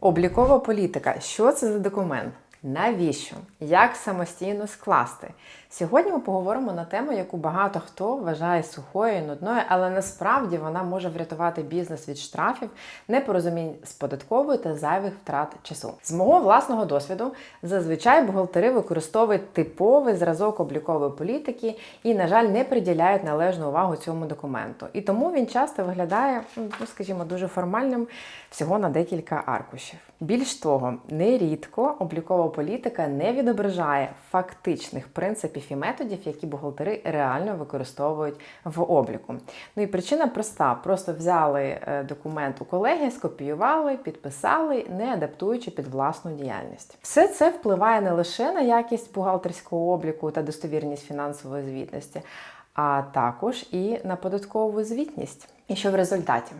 Облікова політика. Що це за документ? Навіщо? Як самостійно скласти? Сьогодні ми поговоримо на тему, яку багато хто вважає сухою, і нудною, але насправді вона може врятувати бізнес від штрафів, непорозумінь з податковою та зайвих втрат часу. З мого власного досвіду зазвичай бухгалтери використовують типовий зразок облікової політики і, на жаль, не приділяють належну увагу цьому документу. І тому він часто виглядає, ну скажімо, дуже формальним всього на декілька аркушів. Більш того, нерідко облікова політика не відображає фактичних принципів і методів, які бухгалтери реально використовують в обліку. Ну і причина проста: просто взяли е, документ у колеги, скопіювали, підписали, не адаптуючи під власну діяльність. Все це впливає не лише на якість бухгалтерського обліку та достовірність фінансової звітності. А також і на податкову звітність. І що в результаті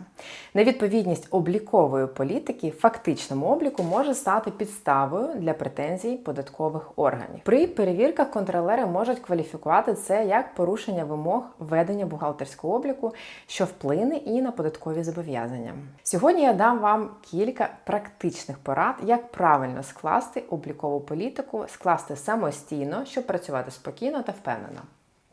невідповідність облікової політики фактичному обліку може стати підставою для претензій податкових органів. При перевірках контролери можуть кваліфікувати це як порушення вимог ведення бухгалтерського обліку, що вплине і на податкові зобов'язання. Сьогодні я дам вам кілька практичних порад, як правильно скласти облікову політику, скласти самостійно, щоб працювати спокійно та впевнено.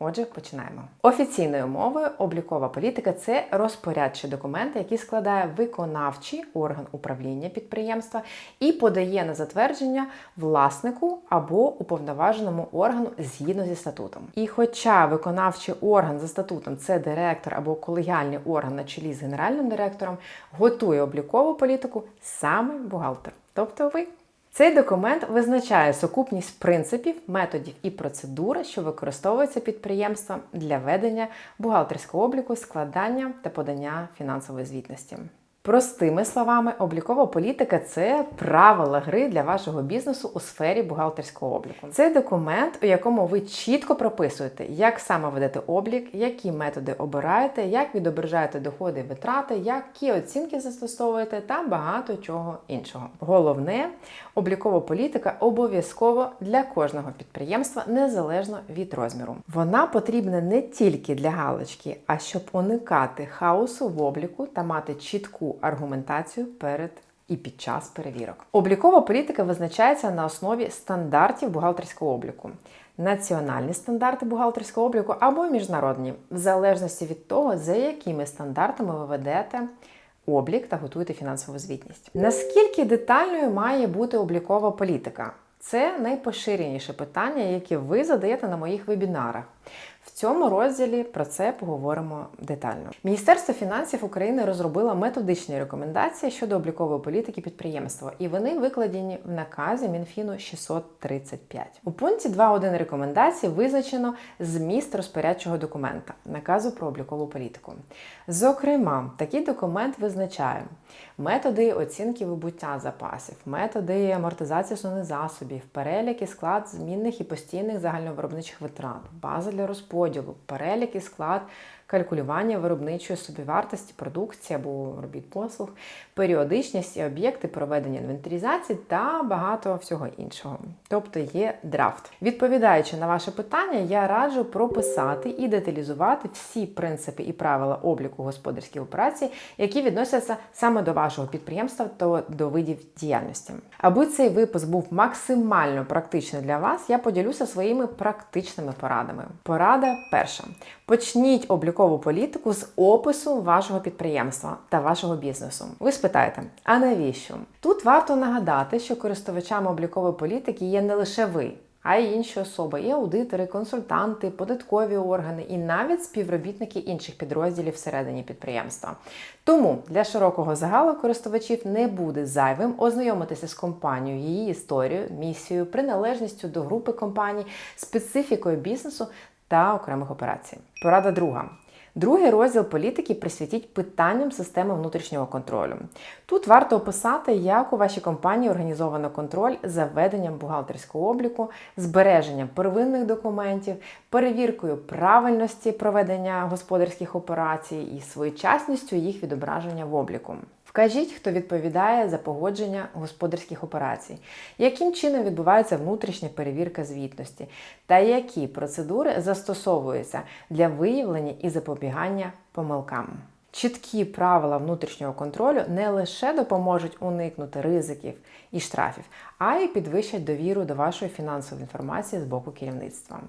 Отже, починаємо. Офіційною мовою облікова політика це розпорядчий документ, який складає виконавчий орган управління підприємства і подає на затвердження власнику або уповноваженому органу згідно зі статутом. І хоча виконавчий орган за статутом це директор або колегіальний орган на чолі з генеральним директором, готує облікову політику саме бухгалтер, тобто ви. Цей документ визначає сукупність принципів, методів і процедур, що використовуються підприємством для ведення бухгалтерського обліку, складання та подання фінансової звітності. Простими словами, облікова політика це правила гри для вашого бізнесу у сфері бухгалтерського обліку. Це документ, у якому ви чітко прописуєте, як саме ведете облік, які методи обираєте, як відображаєте доходи і витрати, які оцінки застосовуєте та багато чого іншого. Головне, облікова політика обов'язково для кожного підприємства незалежно від розміру. Вона потрібна не тільки для галочки, а щоб уникати хаосу в обліку та мати чітку аргументацію перед і під час перевірок. Облікова політика визначається на основі стандартів бухгалтерського обліку. Національні стандарти бухгалтерського обліку або міжнародні, в залежності від того, за якими стандартами ви ведете облік та готуєте фінансову звітність. Наскільки детальною має бути облікова політика? Це найпоширеніше питання, яке ви задаєте на моїх вебінарах. В цьому розділі про це поговоримо детально. Міністерство фінансів України розробило методичні рекомендації щодо облікової політики підприємства, і вони викладені в наказі Мінфіну 635. У пункті 2.1 рекомендацій визначено зміст розпорядчого документа наказу про облікову політику. Зокрема, такий документ визначає методи оцінки вибуття запасів, методи амортизації основних засобів, перелік і склад змінних і постійних загальновиробничих витрат, база для розподілу, перелік і склад калькулювання виробничої собівартості продукції або робіт послуг, періодичність і об'єкти проведення інвентаризації та багато всього іншого. Тобто є драфт. Відповідаючи на ваше питання, я раджу прописати і деталізувати всі принципи і правила обліку господарських операцій, які відносяться саме до вашого підприємства та до видів діяльності. Аби цей випуск був максимально практичний для вас, я поділюся своїми практичними порадами. Порада перша: почніть облікову політику з опису вашого підприємства та вашого бізнесу. Ви спитаєте, а навіщо? Тут варто нагадати, що користувачами облікової політики є не лише ви. А й інші особи, і аудитори, консультанти, податкові органи, і навіть співробітники інших підрозділів всередині підприємства. Тому для широкого загалу користувачів не буде зайвим ознайомитися з компанією, її історією, місією, приналежністю до групи компаній, специфікою бізнесу та окремих операцій. Порада друга. Другий розділ політики присвятіть питанням системи внутрішнього контролю. Тут варто описати, як у вашій компанії організовано контроль за веденням бухгалтерського обліку, збереженням первинних документів, перевіркою правильності проведення господарських операцій і своєчасністю їх відображення в обліку. Вкажіть, хто відповідає за погодження господарських операцій, яким чином відбувається внутрішня перевірка звітності, та які процедури застосовуються для виявлення і запобігання помилкам. Чіткі правила внутрішнього контролю не лише допоможуть уникнути ризиків і штрафів, а й підвищать довіру до вашої фінансової інформації з боку керівництва,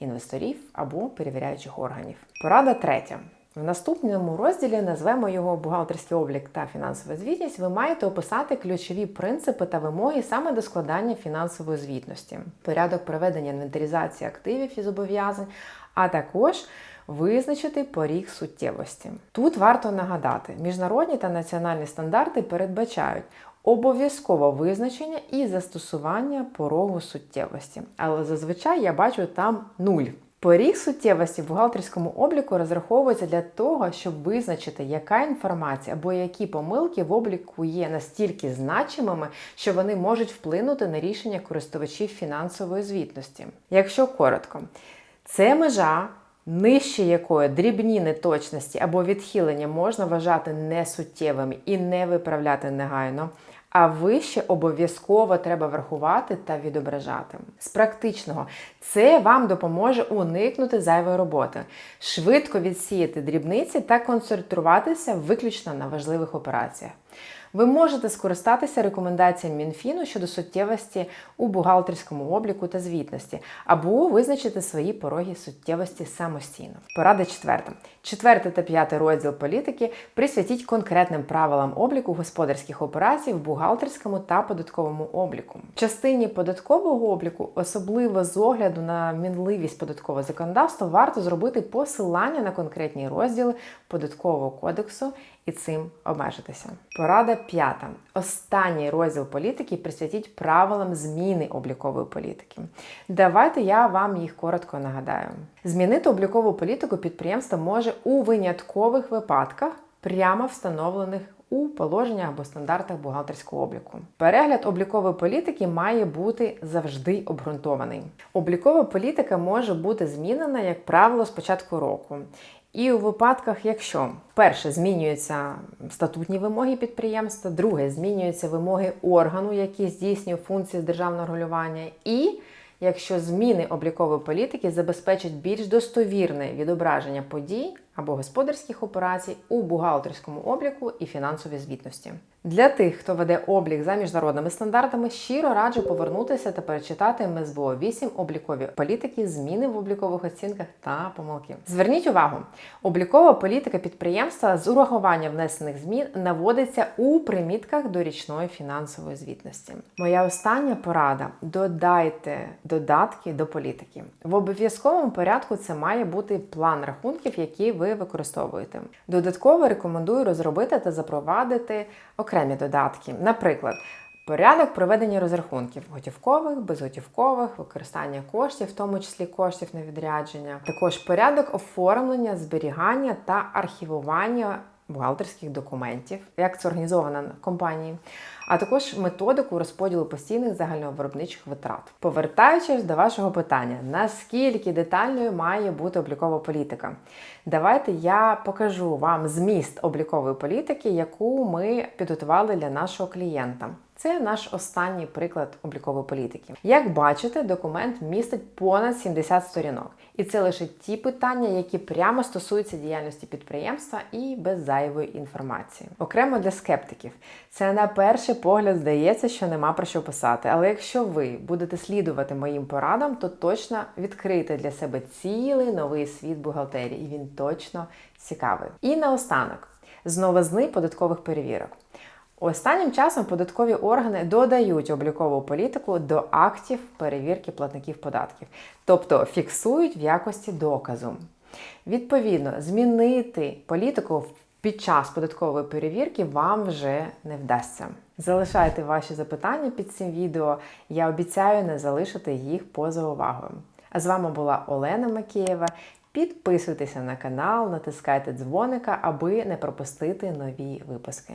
інвесторів або перевіряючих органів. Порада третя. В наступному розділі назвемо його бухгалтерський облік та фінансова звітність. Ви маєте описати ключові принципи та вимоги саме до складання фінансової звітності, порядок проведення інвентаризації активів і зобов'язань, а також визначити поріг суттєвості. Тут варто нагадати, міжнародні та національні стандарти передбачають обов'язкове визначення і застосування порогу суттєвості, але зазвичай я бачу там нуль. Поріг суттєвості в бухгалтерському обліку розраховується для того, щоб визначити, яка інформація або які помилки в обліку є настільки значимими, що вони можуть вплинути на рішення користувачів фінансової звітності. Якщо коротко, це межа. Нижче якої дрібні неточності або відхилення можна вважати несуттєвими і не виправляти негайно, а вище обов'язково треба врахувати та відображати. З практичного це вам допоможе уникнути зайвої роботи, швидко відсіяти дрібниці та концентруватися виключно на важливих операціях. Ви можете скористатися рекомендаціями Мінфіну щодо суттєвості у бухгалтерському обліку та звітності, або визначити свої пороги суттєвості самостійно. Порада четверта. Четвертий та п'ятий розділ політики присвятіть конкретним правилам обліку господарських операцій в бухгалтерському та податковому обліку. В частині податкового обліку, особливо з огляду на мінливість податкового законодавства, варто зробити посилання на конкретні розділи податкового кодексу і цим обмежитися. Порада п'ята. Останній розділ політики присвятіть правилам зміни облікової політики. Давайте я вам їх коротко нагадаю. Змінити облікову політику підприємство може у виняткових випадках, прямо встановлених у положеннях або стандартах бухгалтерського обліку. Перегляд облікової політики має бути завжди обґрунтований. Облікова політика може бути змінена, як правило, з початку року. І у випадках, якщо перше змінюються статутні вимоги підприємства, друге змінюються вимоги органу, який здійснює функції з державного регулювання, і якщо зміни облікової політики забезпечать більш достовірне відображення подій або господарських операцій у бухгалтерському обліку і фінансовій звітності. Для тих, хто веде облік за міжнародними стандартами, щиро раджу повернутися та перечитати МСБО 8 облікові політики, зміни в облікових оцінках та помилки. Зверніть увагу, облікова політика підприємства з урахуванням внесених змін наводиться у примітках до річної фінансової звітності. Моя остання порада: додайте додатки до політики. В обов'язковому порядку це має бути план рахунків, які ви використовуєте. Додатково рекомендую розробити та запровадити окремі додатки. Наприклад, порядок проведення розрахунків готівкових, безготівкових, використання коштів, в тому числі коштів на відрядження, також порядок оформлення, зберігання та архівування бухгалтерських документів, як це організовано в компанії, а також методику розподілу постійних загальновиробничих витрат. Повертаючись до вашого питання, наскільки детальною має бути облікова політика? Давайте я покажу вам зміст облікової політики, яку ми підготували для нашого клієнта. Це наш останній приклад облікової політики. Як бачите, документ містить понад 70 сторінок, і це лише ті питання, які прямо стосуються діяльності підприємства і без зайвої інформації. Окремо для скептиків, це на перший погляд здається, що нема про що писати. Але якщо ви будете слідувати моїм порадам, то точно відкрите для себе цілий новий світ бухгалтерії, і він точно цікавий. І наостанок з новизни податкових перевірок. Останнім часом податкові органи додають облікову політику до актів перевірки платників податків, тобто фіксують в якості доказу. Відповідно, змінити політику під час податкової перевірки вам вже не вдасться. Залишайте ваші запитання під цим відео. Я обіцяю не залишити їх поза увагою. А з вами була Олена Макієва. Підписуйтеся на канал, натискайте дзвоника, аби не пропустити нові випуски.